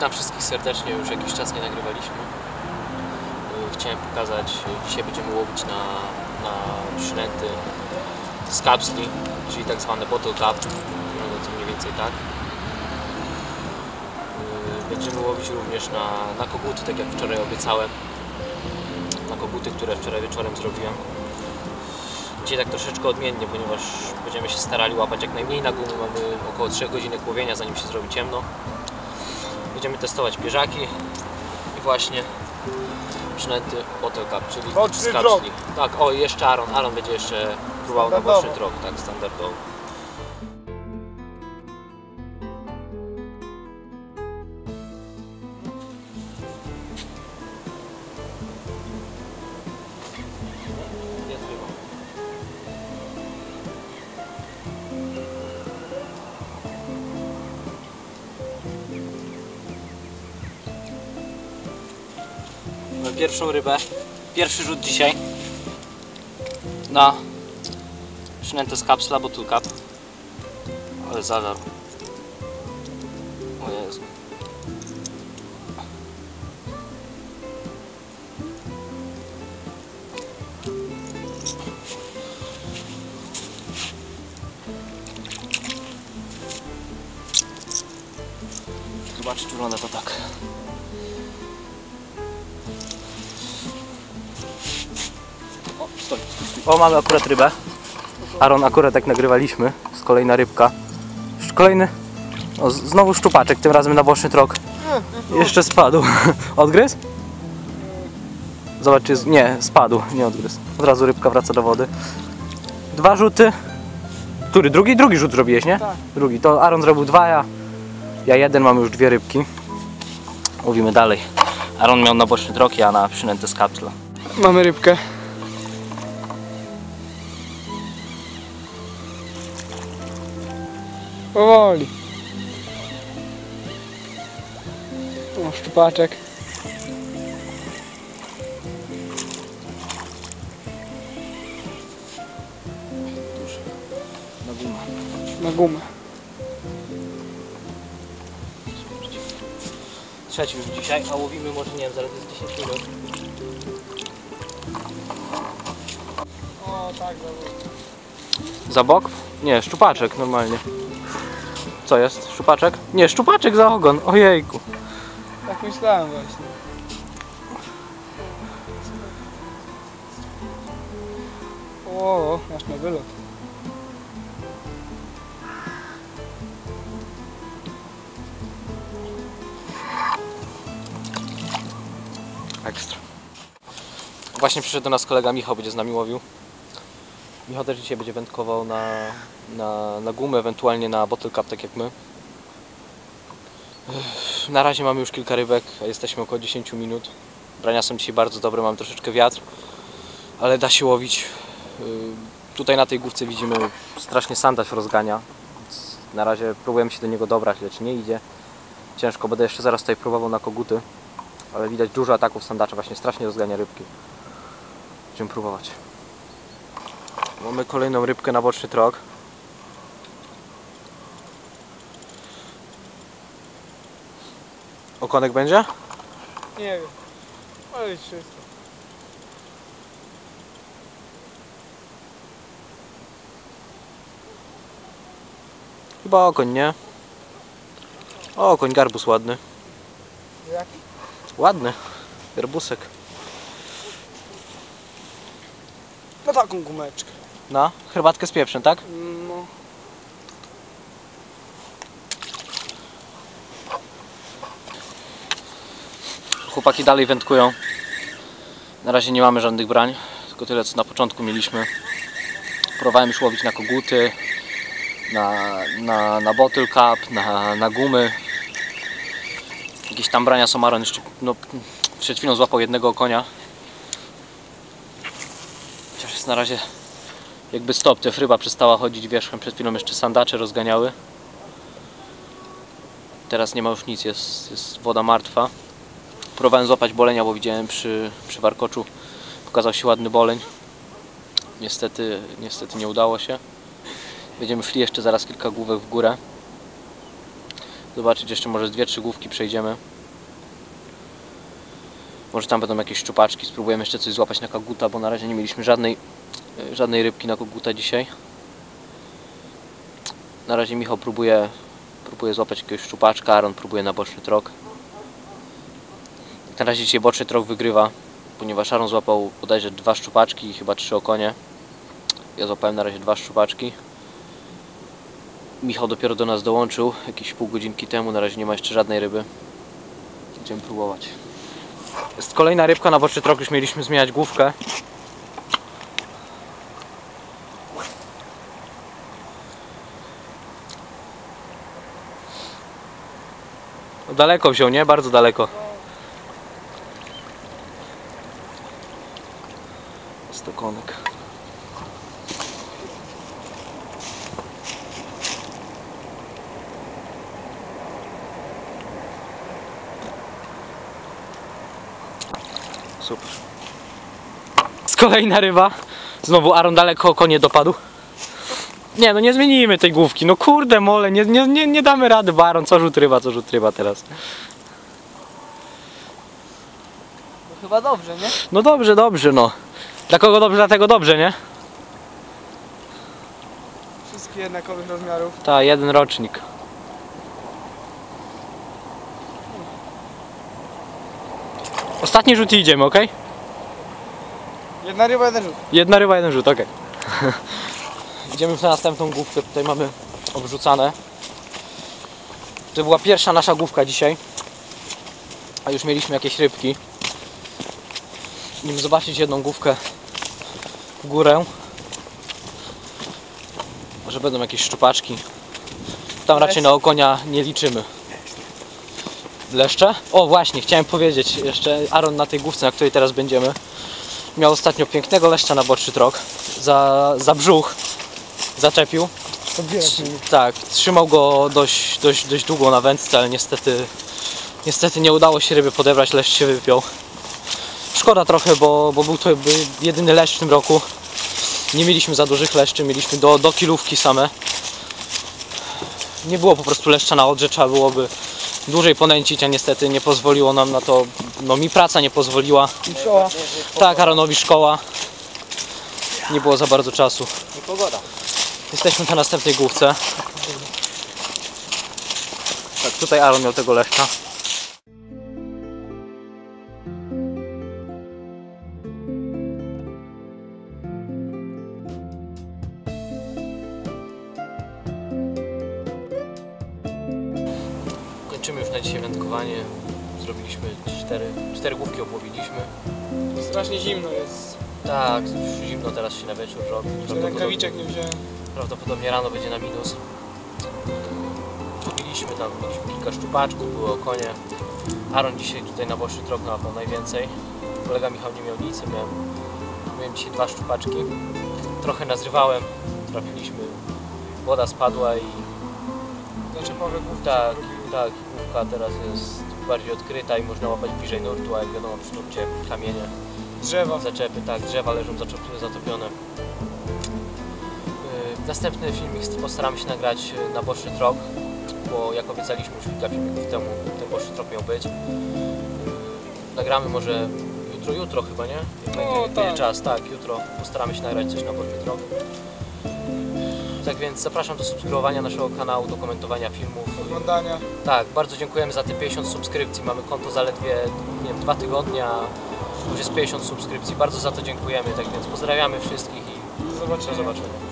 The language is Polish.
Witam wszystkich serdecznie, już jakiś czas nie nagrywaliśmy. Yy, Chciałem pokazać, yy, dzisiaj będziemy łowić na, na przynęty z kapsli, czyli tak zwane bottle cap, mniej więcej tak. Yy, Będziemy łowić również na, na koguty, tak jak wczoraj obiecałem. Na koguty, które wczoraj wieczorem zrobiłem. Dzisiaj tak troszeczkę odmiennie, ponieważ będziemy się starali łapać jak najmniej na gumy. Mamy około 3 godziny łowienia, zanim się zrobi ciemno. Będziemy testować pierzaki i właśnie przynęty bottle cap, czyli Boczny drog. Tak, o jeszcze Aaron. Aaron będzie jeszcze próbował na boczny drog, tak, standardowo. Pierwszą rybę. Pierwszy rzut dzisiaj. Na przynętę z kapsla bottle cap. Ale zadarł. O Jezu. Zobaczcie, wygląda to tak. O, mamy akurat rybę. Aaron, akurat jak nagrywaliśmy. Z kolejna rybka. Kolejny. O, znowu szczupaczek, tym razem na boczny trok. Jeszcze spadł. Odgryzł? Zobacz, czy jest... Nie, spadł, nie odgryzł. Od razu rybka wraca do wody. Dwa rzuty. Który? Drugi? Drugi rzut zrobiłeś, nie? Tak. Drugi. To Aaron zrobił dwa, ja, ja jeden, mam już dwie rybki. Mówimy dalej. Aaron miał na boczny trok, ja na przynętę z kapsla. Mamy rybkę. Powoli. O, szczupaczek. Na gumę. Na gumę. Trzeci już dzisiaj, a łowimy może nie wiem, zaraz jest 10 minut. O, tak, Za bok? Nie, szczupaczek normalnie. Co jest? Szczupaczek? Nie, szczupaczek za ogon. Ojejku. tak myślałem właśnie. O, aż na wylot. Ekstra. Właśnie przyszedł do nas kolega Michał, będzie z nami łowił. Michał też dzisiaj będzie wędkował na, na, na gumę, ewentualnie na bottle cap, tak jak my. Na razie mamy już kilka rybek, a jesteśmy około 10 minut. Brania są dzisiaj bardzo dobre, mamy troszeczkę wiatr, ale da się łowić. Yy, Tutaj na tej główce widzimy strasznie sandacz rozgania. Na razie próbujemy się do niego dobrać, lecz nie idzie. Ciężko, będę jeszcze zaraz tutaj próbował na koguty. Ale widać dużo ataków sandacza, właśnie strasznie rozgania rybki. Będziemy próbować. Mamy kolejną rybkę na boczny trok. Okonek będzie? Nie wiem. Ale wszystko. Chyba okoń, nie? O, okoń, garbus ładny. Jaki? Ładny. Garbusek. No taką gumeczkę. No, herbatkę z pieprzem, tak? No. Chłopaki dalej wędkują. Na razie nie mamy żadnych brań, tylko tyle co na początku mieliśmy. Próbowałem już łowić na koguty, na, na, na bottle cap, na, na gumy. Jakieś tam brania Somaron jeszcze no, przed chwilą złapał jednego konia. Chociaż jest na razie jakby stop, te ryba przestała chodzić wierzchem, przed chwilą jeszcze sandacze rozganiały. Teraz nie ma już nic, jest, jest woda martwa. Próbowałem złapać bolenia, bo widziałem przy, przy warkoczu pokazał się ładny boleń. Niestety, niestety nie udało się. Będziemy szli jeszcze zaraz kilka główek w górę. zobaczyć jeszcze może dwie, trzy główki przejdziemy. Może tam będą jakieś szczupaczki, spróbujemy jeszcze coś złapać na koguta, bo na razie nie mieliśmy żadnej, żadnej rybki na koguta dzisiaj. Na razie Michał próbuje, próbuje złapać jakiegoś szczupaczka, Aaron próbuje na boczny trok. Na razie dzisiaj boczny trok wygrywa, ponieważ Aaron złapał bodajże dwa szczupaczki i chyba trzy okonie. Ja złapałem na razie dwa szczupaczki. Michał dopiero do nas dołączył jakieś pół godzinki temu, na razie nie ma jeszcze żadnej ryby. Będziemy próbować. Jest kolejna rybka na boczny trok, już mieliśmy zmieniać główkę. Daleko wziął, nie? Bardzo daleko. Stokonek. Super. Z kolejna ryba. Znowu Aaron daleko konie dopadł. Nie no nie zmienimy tej główki. No kurde mole, nie, nie, nie, nie damy rady, bo Aaron, co rzut ryba, co rzut ryba teraz. No chyba dobrze, nie? No dobrze, dobrze no. Dla kogo dobrze, dlatego dobrze, nie? Wszystkie jednakowych rozmiarów. Ta, jeden rocznik. Ostatni rzut i idziemy, ok? Jedna ryba, jeden rzut. Jedna ryba, jeden rzut, ok. Idziemy na następną główkę, tutaj mamy obrzucane. To była pierwsza nasza główka dzisiaj. A już mieliśmy jakieś rybki. Nim zobaczyć jedną główkę w górę. Może będą jakieś szczupaczki. Tam raczej na okonia nie liczymy. Leszcze? O właśnie, chciałem powiedzieć jeszcze Aaron na tej główce, na której teraz będziemy miał ostatnio pięknego leszcza na boczny trok za, za brzuch zaczepił? Tak, trzymał go dość, dość, dość długo na wędce, ale niestety niestety nie udało się ryby podebrać, leszcz się wypiął. Szkoda trochę, bo, bo był to jedyny leszcz w tym roku. Nie mieliśmy za dużych leszczy, mieliśmy do, do kilówki same. Nie było po prostu leszcza na odrze, trzeba byłoby dłużej ponęcić, a niestety nie pozwoliło nam na to, no mi praca nie pozwoliła. I tak, Aaronowi szkoła. Nie było za bardzo czasu. I pogoda. Jesteśmy na następnej główce. Tak, tutaj Aaron miał tego leszcza. Kończymy już na dzisiaj wędkowanie. Zrobiliśmy cztery, cztery główki obłowiliśmy. Strasznie zimno jest. Tak, zimno teraz się na wieczór robi. Rękawiczek nie wziąłem. Prawdopodobnie rano będzie na minus. Mieliśmy tam, kilka szczupaczków, były okonie. Aaron dzisiaj tutaj na boczny trok nałapał najwięcej. Kolega Michał nie miał nic, ja miałem, miałem dzisiaj dwa szczupaczki. Trochę nazrywałem, trafiliśmy. Woda spadła i tak, się porobiły. tak, główka teraz jest bardziej odkryta i można łapać bliżej nurtu, a jak wiadomo przy nurcie kamienie. Drzewa. Zaczepy, tak, drzewa leżą zatopione. Następny filmik postaramy się nagrać yy, na boczny trop, bo jak obiecaliśmy już kilka filmików temu, ten boczny trop miał być. Yy, Nagramy może jutro, jutro chyba, nie? Jak No, będzie, tak. będzie czas, tak, jutro postaramy się nagrać coś na boczny trop. Tak więc zapraszam do subskrybowania naszego kanału, do komentowania filmów. Oglądania. Tak, bardzo dziękujemy za te 50 subskrypcji. Mamy konto zaledwie nie wiem, dwa tygodnie, a już jest 50 subskrypcji. Bardzo za to dziękujemy. Tak więc pozdrawiamy wszystkich i Do zobaczenia. do zobaczenia.